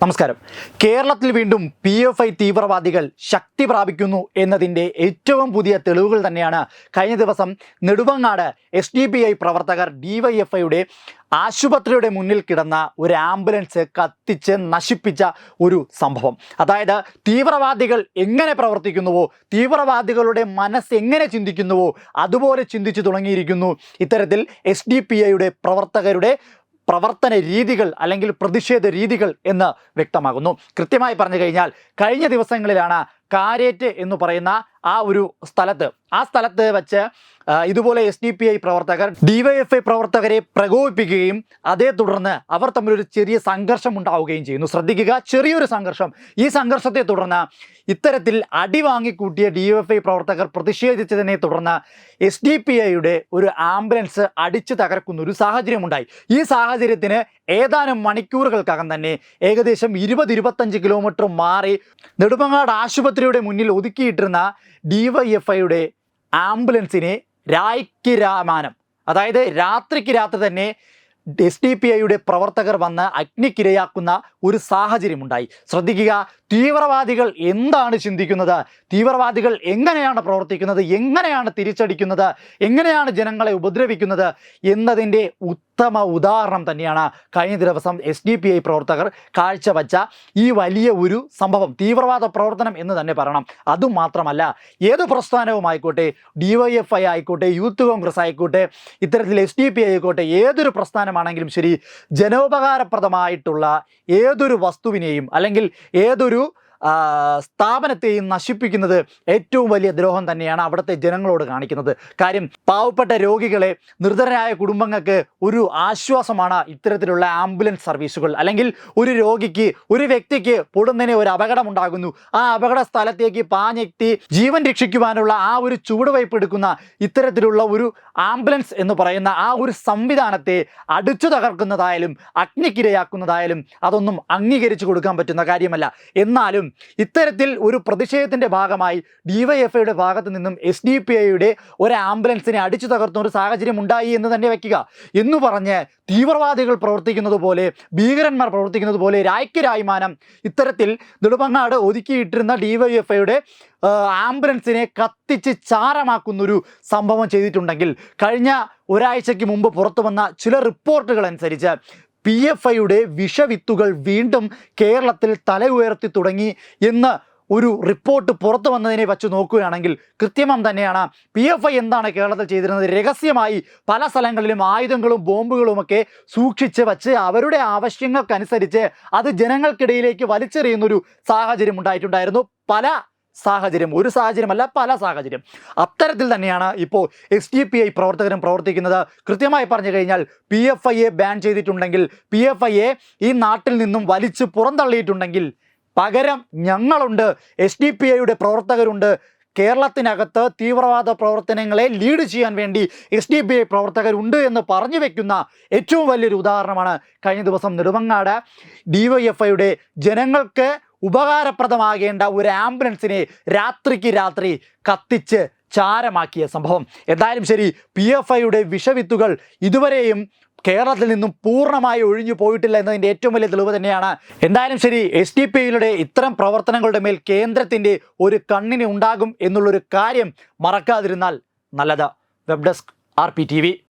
നമസ്കാരം. കേരളത്തിൽ വീണ്ടും പി എഫ് ഐ തീവ്രവാദികൾ ശക്തി പ്രാപിക്കുന്നു എന്നതിന്റെ ഏറ്റവും പുതിയ തെളിവുകൾ തന്നെയാണ് കഴിഞ്ഞ ദിവസം Nedumangad S D B I പ്രവർത്തകർ ഡിവൈഎഫ്ഐയുടെ ആശുപത്രിയുടെ മുന്നിൽ കിടന്ന ഒരു ആംബുലൻസ് കത്തിച്ച് നശിപ്പിച്ച ഒരു സംഭവം. അതായത് തീവ്രവാദികൾ എങ്ങനെ പ്രവർത്തിക്കുന്നുവോ തീവ്രവാദികളുടെ മനസ്സ് എങ്ങനെ ചിന്തിക്കുന്നുവോ അതുപോലെ ചിന്തിച്ചു തുടങ്ങിയിരിക്കുന്നു. ഇത്തരത്തിൽ എസ് ഡി പി ഐയുടെ പ്രവർത്തകരുടെ പ്രവർത്തന രീതികൾ അല്ലെങ്കിൽ പ്രതിഷേധ രീതികൾ എന്ന് വ്യക്തമാകുന്നു. കൃത്യമായി പറഞ്ഞു കഴിഞ്ഞാൽ കഴിഞ്ഞ ദിവസങ്ങളിലാണ് കാരേറ്റ് എന്ന് പറയുന്ന ആ ഒരു സ്ഥലത്ത്. ആ സ്ഥലത്ത് വെച്ച് ഇതുപോലെ എസ് ഡി പി ഐ പ്രവർത്തകർ ഡിവൈഎഫ്ഐ പ്രവർത്തകരെ പ്രകോപിപ്പിക്കുകയും അതേ തുടർന്ന് അവർ തമ്മിലൊരു ചെറിയ സംഘർഷം ഉണ്ടാവുകയും ചെയ്യുന്നു. ശ്രദ്ധിക്കുക ചെറിയൊരു സംഘർഷം. ഈ സംഘർഷത്തെ തുടർന്ന് ഇത്തരത്തിൽ അടി വാങ്ങിക്കൂട്ടിയ ഡിവൈഎഫ്ഐ പ്രവർത്തകർ പ്രതിഷേധിച്ചതിനെ തുടർന്ന് എസ് ഡി പി ഐയുടെ ഒരു ആംബുലൻസ് അടിച്ചു തകർക്കുന്ന ഒരു സാഹചര്യമുണ്ടായി. ഈ സാഹചര്യത്തിന് ഏതാനും മണിക്കൂറുകൾക്കകം തന്നെ ഏകദേശം ഇരുപത് ഇരുപത്തഞ്ച് കിലോമീറ്റർ മാറി നെടുമങ്ങാട് ആശുപത്രിയുടെ മുന്നിൽ ഒതുക്കിയിട്ടിരുന്ന ഡിവൈഎഫ്ഐയുടെ ആംബുലൻസിനെ രായ്ക്ക് രാമാനം അതായത് രാത്രിക്ക് രാത്രി തന്നെ എസ് ഡി പി ഐയുടെ പ്രവർത്തകർ വന്ന് അഗ്നിക്കിരയാക്കുന്ന ഒരു സാഹചര്യമുണ്ടായി. ശ്രദ്ധിക്കുക തീവ്രവാദികൾ എന്താണ് ചിന്തിക്കുന്നത്? തീവ്രവാദികൾ എങ്ങനെയാണ് പ്രവർത്തിക്കുന്നത്? എങ്ങനെയാണ് തിരിച്ചടിക്കുന്നത്? എങ്ങനെയാണ് ജനങ്ങളെ ഉപദ്രവിക്കുന്നത്? എന്നതിന്റെ ഉത്തമ ഉദാഹരണം തന്നെയാണ് കഴിഞ്ഞ ദിവസം എസ് ഡി പി ഐ പ്രവർത്തകർ കാഴ്ചവച്ച ഈ വലിയ ഒരു സംഭവം തീവ്രവാദ പ്രവർത്തനം എന്ന് തന്നെ പറയണം. അതുമാത്രമല്ല ഏത് പ്രസ്ഥാനവുമായിക്കോട്ടെ ഐ ആയിക്കോട്ടെ യൂത്ത് കോൺഗ്രസ് ആയിക്കോട്ടെ ഇത്തരത്തിൽ എസ് ഡി പി ആയിക്കോട്ടെ ഏതൊരു പ്രസ്ഥാനമാണെങ്കിലും ശരി ജനോപകാരപ്രദമായിട്ടുള്ള ഏതൊരു വസ്തുവിനെയും അല്ലെങ്കിൽ ഏതൊരു സ്ഥാപനത്തെയും നശിപ്പിക്കുന്നത് ഏറ്റവും വലിയ ദ്രോഹം തന്നെയാണ് അവിടുത്തെ ജനങ്ങളോട് കാണിക്കുന്നത്. കാര്യം പാവപ്പെട്ട രോഗികളെ നിർധനരായ കുടുംബങ്ങൾക്ക് ഒരു ആശ്വാസമാണ് ഇത്തരത്തിലുള്ള ആംബുലൻസ് സർവീസുകൾ. അല്ലെങ്കിൽ ഒരു രോഗിക്ക് ഒരു വ്യക്തിക്ക് പൊടുന്നതിന് ഒരു അപകടം ഉണ്ടാകുന്നു ആ അപകട സ്ഥലത്തേക്ക് പാഞ്ഞെത്തി ജീവൻ രക്ഷിക്കുവാനുള്ള ആ ഒരു ചുവടുവയ്പ് എടുക്കുന്ന ഇത്തരത്തിലുള്ള ഒരു ആംബുലൻസ് എന്ന് പറയുന്ന ആ ഒരു സംവിധാനത്തെ അടിച്ചു തകർക്കുന്നതായാലും അഗ്നിക്കിരയാക്കുന്നതായാലും അതൊന്നും അംഗീകരിച്ചു കൊടുക്കാൻ പറ്റുന്ന കാര്യമല്ല. എന്നാലും ഇത്തരത്തിൽ ഒരു പ്രതിഷേധത്തിന്റെ ഭാഗമായി ഡിവൈഎഫ്ഐയുടെ ഭാഗത്തു നിന്നും എസ് ഡി പി ഐയുടെ ഒരു ആംബുലൻസിനെ അടിച്ചു തകർത്തുന്ന ഒരു സാഹചര്യം ഉണ്ടായി എന്ന് തന്നെ വെക്കുക എന്ന് പറഞ്ഞ് തീവ്രവാദികൾ പ്രവർത്തിക്കുന്നത് പോലെ ഭീകരന്മാർ പ്രവർത്തിക്കുന്നത് പോലെ രായ്ക്കരായ്മാനം ഇത്തരത്തിൽ നെടുമങ്ങാട് ഒതുക്കിയിട്ടിരുന്ന ഡിവൈഎഫ്ഐയുടെ ആംബുലൻസിനെ കത്തിച്ച് ചാരമാക്കുന്നൊരു സംഭവം ചെയ്തിട്ടുണ്ടെങ്കിൽ കഴിഞ്ഞ ഒരാഴ്ചയ്ക്ക് മുമ്പ് പുറത്തു വന്ന ചില റിപ്പോർട്ടുകൾ അനുസരിച്ച് പി എഫ് ഐയുടെ വിഷവിത്തുകൾ വീണ്ടും കേരളത്തിൽ തല ഉയർത്തി തുടങ്ങി എന്ന് ഒരു റിപ്പോർട്ട് പുറത്തു വന്നതിനെ വച്ച് നോക്കുകയാണെങ്കിൽ കൃത്യമം തന്നെയാണ്. പി എഫ് ഐ എന്താണ് കേരളത്തിൽ ചെയ്തിരുന്നത്? രഹസ്യമായി പല സ്ഥലങ്ങളിലും ആയുധങ്ങളും ബോംബുകളുമൊക്കെ സൂക്ഷിച്ച് വച്ച് അവരുടെ ആവശ്യങ്ങൾക്കനുസരിച്ച് അത് ജനങ്ങൾക്കിടയിലേക്ക് വലിച്ചെറിയുന്നൊരു സാഹചര്യം ഉണ്ടായിട്ടുണ്ടായിരുന്നു. പല സാഹചര്യം ഒരു സാഹചര്യമല്ല പല സാഹചര്യം. അത്തരത്തിൽ തന്നെയാണ് ഇപ്പോൾ എസ് ഡി പി ഐ പ്രവർത്തകരും പ്രവർത്തിക്കുന്നത്. കൃത്യമായി പറഞ്ഞു കഴിഞ്ഞാൽ പി എഫ് ഐയെ ബാൻ ചെയ്തിട്ടുണ്ടെങ്കിൽ പി എഫ് ഐയെ ഈ നാട്ടിൽ നിന്നും വലിച്ചു പുറന്തള്ളിയിട്ടുണ്ടെങ്കിൽ പകരം ഞങ്ങളുണ്ട് എസ് ഡി പി ഐയുടെ പ്രവർത്തകരുണ്ട്. കേരളത്തിനകത്ത് തീവ്രവാദ പ്രവർത്തനങ്ങളെ ലീഡ് ചെയ്യാൻ വേണ്ടി എസ് ഡി ബി ഐ പ്രവർത്തകരുണ്ട് എന്ന് പറഞ്ഞു വെക്കുന്ന ഏറ്റവും വലിയൊരു ഉദാഹരണമാണ് കഴിഞ്ഞ ദിവസം നെടുമങ്ങാട് ഡി വൈ എഫ് ഐയുടെ ജനങ്ങൾക്ക് ഉപകാരപ്രദമാകേണ്ട ഒരു ആംബുലൻസിനെ രാത്രിക്ക് രാത്രി കത്തിച്ച് ചാരമാക്കിയ സംഭവം. എന്തായാലും ശരി പി എഫ് ഐയുടെ വിഷവിത്തുകൾ ഇതുവരെയും കേരളത്തിൽ നിന്നും പൂർണമായി ഒഴിഞ്ഞു പോയിട്ടില്ല എന്നതിന്റെ ഏറ്റവും വലിയ തെളിവ് തന്നെയാണ്. എന്തായാലും ശരി എസ് ഡി പി ഐയുടെ ഇത്തരം പ്രവർത്തനങ്ങളുടെ മേൽ കേന്ദ്രത്തിന്റെ ഒരു കണ്ണിന് ഉണ്ടാകും എന്നുള്ളൊരു കാര്യം മറക്കാതിരുന്നാൽ നല്ലത്. Web desk R P T V.